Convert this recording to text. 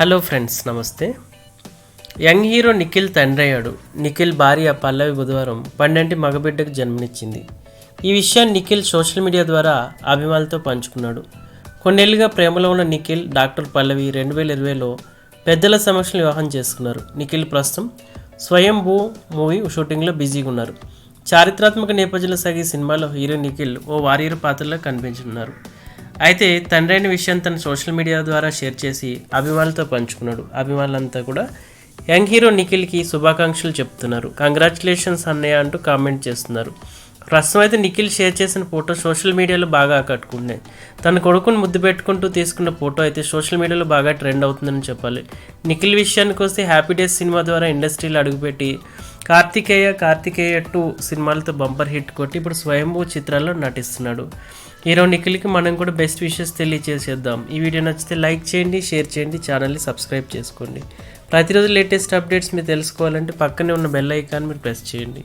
Hello friends నమస్తే. Young hero Nikhil తండ్రి అయ్యాడు నిఖిల్ భార్య పల్లవి బుధవారం పన్నెంటి మగబిడ్డకు జన్మనిచ్చింది. ఈ విషయాన్ని నిఖిల్ సోషల్ మీడియా ద్వారా అభిమానులతో పంచుకున్నాడు. కొన్నేళ్ళుగా ప్రేమలో ఉన్న నిఖిల్ డాక్టర్ పల్లవి రెండు వేల ఇరవైలో పెద్దల సమక్షంలో వివాహం చేసుకున్నారు. నిఖిల్ ప్రస్తుతం స్వయంభూ మూవీ షూటింగ్లో బిజీగా ఉన్నారు. చారిత్రాత్మక నేపథ్యంలో సాగే సినిమాలో హీరో నిఖిల్ ఓ వారియర్ పాత్రలో కనిపించనున్నారు. అయితే తండ్రి అయిన విషయం తన సోషల్ మీడియా ద్వారా షేర్ చేసి అభిమానులతో పంచుకున్నాడు. అభిమానులంతా కూడా యంగ్ హీరో నిఖిల్కి శుభాకాంక్షలు చెప్తున్నారు. కంగ్రాచులేషన్స్ అన్నయ్య అంటూ కామెంట్ చేస్తున్నారు. ప్రస్తుతం అయితే నిఖిల్ షేర్ చేసిన ఫోటో సోషల్ మీడియాలో బాగా ఆకట్టుకున్నాయి తన కొడుకుని ముద్దు పెట్టుకుంటూ తీసుకున్న ఫోటో అయితే సోషల్ మీడియాలో బాగా ట్రెండ్ అవుతుందని చెప్పాలి. నిఖిల్ విషయానికి వస్తే హ్యాపీ డేస్ సినిమా ద్వారా ఇండస్ట్రీలో అడుగుపెట్టి కార్తికేయ కార్తికేయ టూ సినిమాలతో బంపర్ హిట్ కొట్టి ఇప్పుడు స్వయంభూ చిత్రాల్లో నటిస్తున్నాడు. హీరో నిఖిల్కి మనం కూడా బెస్ట్ విషెస్ తెలియజేసేద్దాం ఈ వీడియో నచ్చితే లైక్ చేయండి షేర్ చేయండి ఛానల్ని సబ్స్క్రైబ్ చేసుకోండి. ప్రతిరోజు లేటెస్ట్ అప్డేట్స్ మీరు తెలుసుకోవాలంటే పక్కనే ఉన్న బెల్ ఐకాన్ మీరు ప్రెస్ చేయండి.